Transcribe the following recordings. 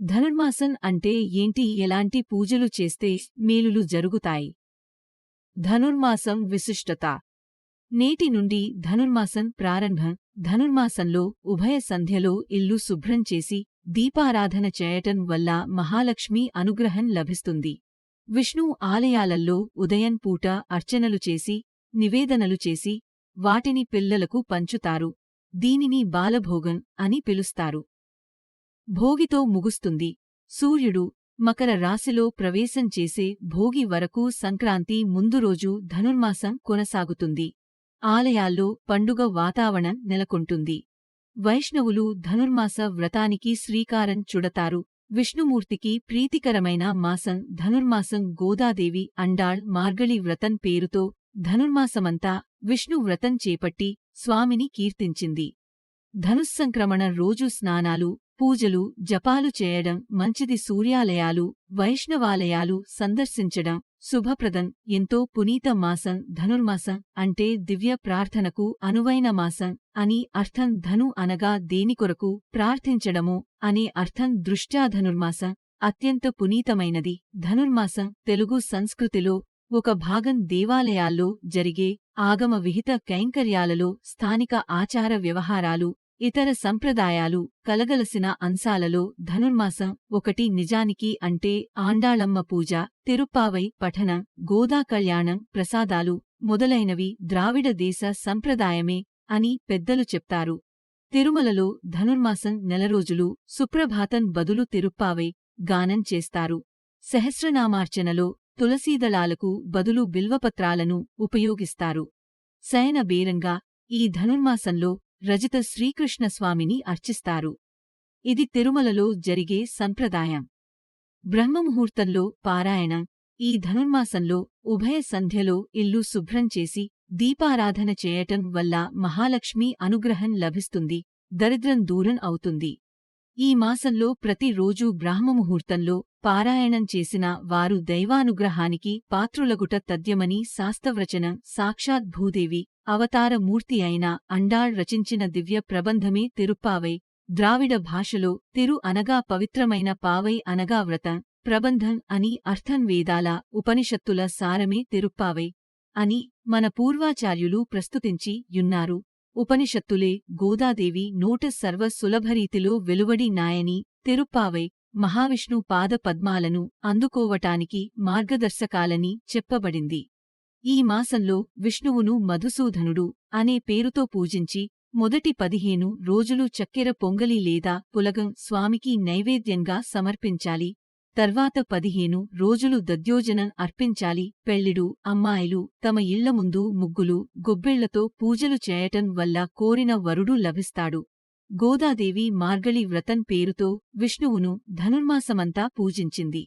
ధనుర్మాసం అంటే ఏంటి? ఎలాంటి పూజలు చేస్తే మేలులు జరుగుతాయి? ధనుర్మాసం విశిష్టత. నేటి నుండి ధనుర్మాసం ప్రారంభం. ధనుర్మాసంలో ఉభయ సంధ్యలో ఇల్లు శుభ్రం చేసి దీపారాధన చేయటం వల్ల మహాలక్ష్మి అనుగ్రహం లభిస్తుంది. విష్ణు ఆలయాలల్లో ఉదయం పూట అర్చనలు చేసి నివేదనలు చేసి వాటిని పిల్లలకు పంచుతారు. దీనిని బాలభోగం అని పిలుస్తారు. భోగితో ముగుస్తుంది. సూర్యుడు మకర రాశిలో ప్రవేశం చేసే భోగి వరకు సంక్రాంతి ముందు రోజు ధనుర్మాసం కొనసాగుతుంది. ఆలయాల్లో పండుగ వాతావరణం నెలకొంటుంది. వైష్ణవులు ధనుర్మాస వ్రతానికి శ్రీకారం చుడతారు. విష్ణుమూర్తికి ప్రీతికరమైన మాసం ధనుర్మాసం గోదాదేవి అండాళ్ మార్గళి వ్రతం పేరుతో ధనుర్మాసమంతా విష్ణు వ్రతం చేపట్టి స్వామిని కీర్తించింది. ధనుస్సంక్రమణ రోజు స్నానాలు పూజలు జపాలు చేయడం మంచిది సూర్యాలయాలు వైష్ణవాలయాలు సందర్శించడం శుభప్రదం ఎంతో పునీత మాసం ధనుర్మాసం అంటే దివ్య ప్రార్థనకు అనువైన మాసం అని అర్థం ధను అనగా దేనికొరకు ప్రార్థించడము అనే అర్థం దృష్ట్యా ధనుర్మాసం అత్యంత పునీతమైనది. ధనుర్మాసం తెలుగు సంస్కృతిలో ఒక భాగం దేవాలయాల్లో జరిగే ఆగమ విహిత కైంకర్యాలలో స్థానిక ఆచార వ్యవహారాలు ఇతర సంప్రదాయాలు కలగలసిన అంశాలలో ధనుర్మాసం ఒకటి నిజానికి అంటే ఆండాళమ్మ పూజ తిరుప్పావై పఠనం గోదా కళ్యాణం ప్రసాదాలు మొదలైనవి ద్రావిడ దేశ సంప్రదాయమే అని పెద్దలు చెప్తారు. తిరుమలలో ధనుర్మాసం నెలరోజులు సుప్రభాతం బదులు తిరుప్పావై గానం చేస్తారు. సహస్రనామార్చనలో తులసీదళాలకు బదులు బిల్వపత్రాలను ఉపయోగిస్తారు. శయన బేరంగా ఈ ధనుర్మాసంలో రజిత శ్రీకృష్ణస్వామిని అర్చిస్తారు. ఇది తిరుమలలో జరిగే సంప్రదాయం. బ్రహ్మముహూర్తంలో పారాయణం ఈ ధనుర్మాసంలో ఉభయ సంధ్యలో ఇల్లు శుభ్రం చేసి దీపారాధన చేయటం వల్ల మహాలక్ష్మి అనుగ్రహం లభిస్తుంది దరిద్రం దూరం అవుతుంది. ఈ మాసంలో ప్రతిరోజూ బ్రాహ్మముహూర్తంలో పారాయణం చేసిన వారు దైవానుగ్రహానికి పాత్రులగుట తథ్యమని శాస్తవ్రచనం సాక్షాత్ భూదేవి అవతారమూర్తి అయిన అండాళ్ రచించిన దివ్య ప్రబంధమే తిరుప్పావై. ద్రావిడ భాషలో తిరు అనగా పవిత్రమైన పావై అనగా వ్రతం ప్రబంధం అని అర్థం వేదాల ఉపనిషత్తుల సారమే తిరుప్పావై అని మన పూర్వాచార్యులు ప్రస్తుతించి యున్నారు. ఉపనిషత్తులే గోదాదేవి నోట సర్వ సులభరీతిలో వెలువడి నాయని తిరుప్పావై మహావిష్ణు పాద పద్మాలను అందుకోవటానికి మార్గదర్శకాలని చెప్పబడింది. ఈ మాసంలో విష్ణువును మధుసూధనుడు అనే పేరుతో పూజించి మొదటి పదిహేను రోజులు చక్కెర పొంగలి లేదా పులగం స్వామికి నైవేద్యంగా సమర్పించాలి. తర్వాత పదిహేను రోజులు దద్యోజనం అర్పించాలి. పెళ్ళిడు అమ్మాయిలు తమ ఇళ్ళ ముందు ముగ్గులు గొబ్బిళ్ళతో పూజలు చేయటం వల్ల కోరిన వరుడు లభిస్తాడు. గోదాదేవి మార్గళి వ్రతం పేరుతో విష్ణువును ధనుర్మాసమంతా పూజించింది.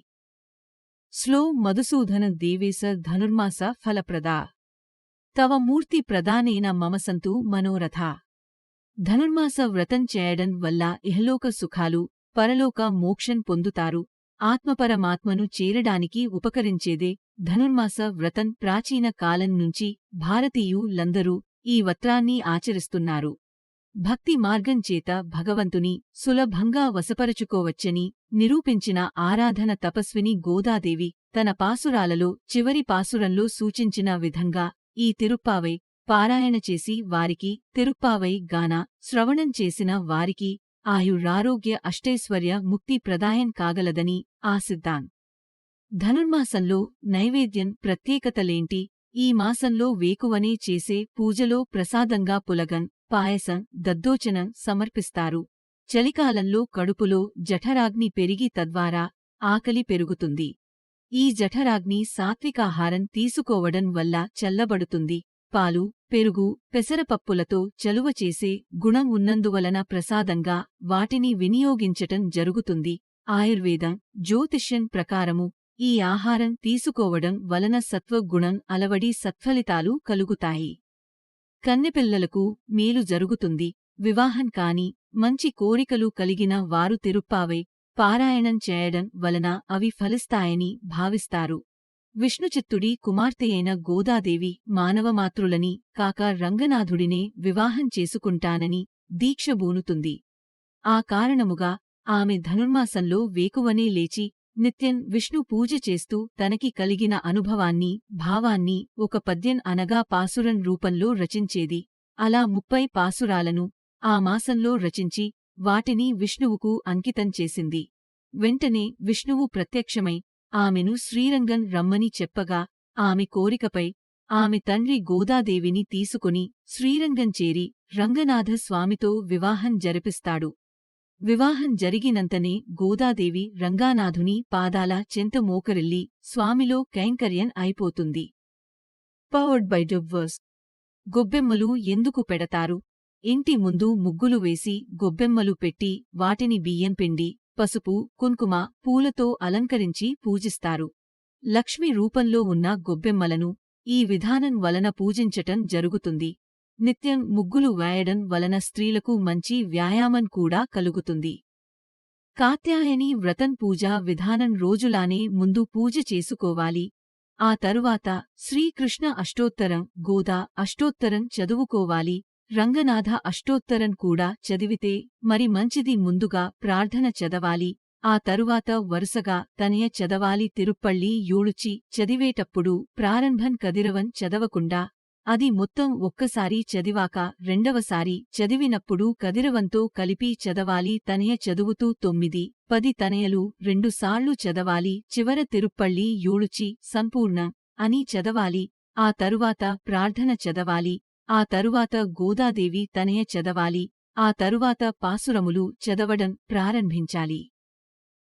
స్లో మధుసూదన దేవేశ ధనుర్మాస ఫలప్రదా. తవ మూర్తి ప్రదానేన మమసంతు మనోరథ. ధనుర్మాస వ్రతం చేయడం వల్ల ఇహలోక సుఖాలు పరలోక మోక్షం పొందుతారు. ఆత్మపరమాత్మను చేరడానికి ఉపకరించేదే ధనుర్మాస వ్రతం ప్రాచీన కాలం నుంచి భారతీయులందరూ ఈ వత్రాన్ని ఆచరిస్తున్నారు. భక్తి మార్గం చేత భగవంతుని సులభంగా వశపరచుకోవచ్చని నిరూపించిన ఆరాధన తపస్విని గోదాదేవి తన పాసురాలలో చివరి పాసురంలో సూచించిన విధంగా ఈ తిరుప్పావై పారాయణ చేసి వారికి తిరుప్పావై గాన శ్రవణం చేసిన వారికి ఆయురారోగ్య అష్టైశ్వర్య ముక్తి ప్రదాయం కాగలదని ఆసిద్దాన్ ధనుర్మాసంలో నైవేద్యం ప్రత్యేకతలేంటి ఈ మాసంలో వేకువనే చేసే పూజలో ప్రసాదంగా పులగన్ పాయసం దద్దోచనం సమర్పిస్తారు చలికాలంలో కడుపులో జఠరాగ్ని పెరిగి తద్వారా ఆకలి పెరుగుతుంది ఈ జఠరాగ్ని సాత్వికాహారం తీసుకోవడం వల్ల చల్లబడుతుంది పాలు పెరుగు పెసరపప్పులతో చలువ చేసే గుణం ఉన్నందువలన ప్రసాదంగా వాటిని వినియోగించటం జరుగుతుంది. ఆయుర్వేదం జ్యోతిష్యం ప్రకారము ఈ ఆహారం తీసుకోవడం వలన సత్వగుణం అలవడి సత్ఫలితాలు కలుగుతాయి. కన్నెపిల్లలకు మేలు జరుగుతుంది. వివాహం కాని మంచి కోరికలు కలిగిన వారు తిరుప్పావై. పారాయణం చేయడం వలన అవి ఫలిస్తాయని భావిస్తారు. విష్ణుచిత్తుడి కుమార్తెయైన గోదాదేవి మానవమాతృలని కాక రంగనాథుడినే వివాహం చేసుకుంటానని దీక్షబూనుతుంది ఆ కారణముగా ఆమె ధనుర్మాసంలో వేకువనే లేచి నిత్యం విష్ణు పూజ చేస్తూ తనకి కలిగిన అనుభవాన్ని భావాన్ని ఒక పద్యం అనగా పాసురం రూపంలో రచించేది. అలా ముప్పై పాసురాలను ఆ మాసంలో రచించి వాటిని విష్ణువుకు అంకితం చేసింది. వెంటనే విష్ణువు ప్రత్యక్షమై ఆమెను శ్రీరంగం రమ్మని చెప్పగా ఆమె కోరికపై ఆమె తండ్రి గోదాదేవిని తీసుకుని శ్రీరంగం చేరి రంగనాథస్వామితో వివాహం జరిపిస్తాడు. వివాహం జరిగినంతనే గోదాదేవి రంగానాథుని పాదాల చెంత మోకరిల్లి స్వామిలో కైంకర్యం అయిపోతుంది. పవర్డ్ బై డబ్వర్స్ గొబ్బెమ్మలు ఎందుకు పెడతారు? ఇంటి ముందు ముగ్గులు వేసి గొబ్బెమ్మలు పెట్టి వాటిని బియ్యం పిండి పసుపు కుంకుమ పూలతో అలంకరించి పూజిస్తారు. లక్ష్మి రూపంలో ఉన్న గొబ్బెమ్మలను ఈ విధానం వలన పూజించటం జరుగుతుంది. నిత్యం ముగ్గులు వేయడం వలన స్త్రీలకు మంచి వ్యాయామం కూడా కలుగుతుంది. కాత్యాయని వ్రతం పూజా విధానం రోజులానే ముందు పూజ చేసుకోవాలి. ఆ తరువాత శ్రీకృష్ణ అష్టోత్తరం గోదా అష్టోత్తరం చదువుకోవాలి. రంగనాథ అష్టోత్తరం కూడా చదివితే మరి మంచిది ముందుగా ప్రార్థన చదవాలి. ఆ తరువాత వరుసగా తనయ చదవాలి. తిరుప్పళ్ళి యూడుచి చదివేటప్పుడు ప్రారంభన్ కదిరవన్ చదవకుండా అది మొత్తం ఒక్కసారి చదివాక రెండవసారి చదివినప్పుడు కదిరవంతో కలిపి చదవాలి. తనయ చదువుతూ తొమ్మిది పది తనయలు రెండుసార్లు చదవాలి. చివర తిరుప్పళ్ళి యూడుచి సంపూర్ణ అని చదవాలి. ఆ తరువాత ప్రార్థన చదవాలి. ఆ తరువాత గోదాదేవి తనయ చదవాలి ఆ తరువాత పాసురములు చదవడం ప్రారంభించాలి.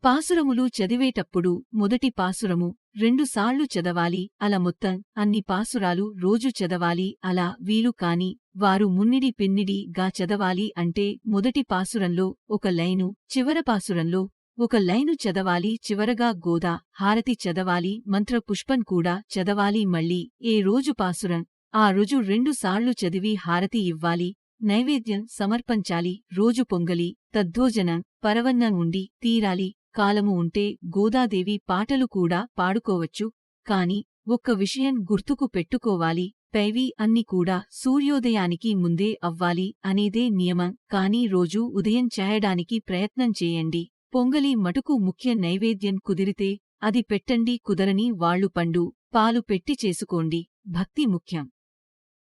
పాసురములు చదివేటప్పుడు మొదటి పాసురము రెండుసార్లు చదవాలి అలా మొత్తం అన్ని పాసురాలు రోజు చదవాలి అలా వీలు కాని వారు మున్నిడి పిన్నిడి గా చదవాలి అంటే మొదటి పాసురంలో ఒక లైను చివర పాసురంలో ఒక లైను చదవాలి చివరగా గోదా హారతి చదవాలి మంత్ర పుష్పన్ కూడా చదవాలి మళ్ళీ ఏ రోజు పాసురం ఆ రోజు రెండుసార్లు చదివి హారతి ఇవ్వాలి నైవేద్యం సమర్పించాలి రోజు పొంగలి తద్దోజనం పరవన్నం ఉండి తీరాలి కాలము ఉంటే గోదాదేవి పాటలు కూడా పాడుకోవచ్చు కాని ఒక్క విషయం గుర్తుకు పెట్టుకోవాలి పైవి అన్ని కూడా సూర్యోదయానికి ముందే అవ్వాలి అనేదే నియమం కాని రోజూ ఉదయం చేయడానికి ప్రయత్నం చేయండి పొంగలి మటుకు ముఖ్య నైవేద్యం కుదిరితే అది పెట్టండి కుదరని వాళ్ళు పండు పాలు పెట్టి చేసుకోండి భక్తి ముఖ్యం.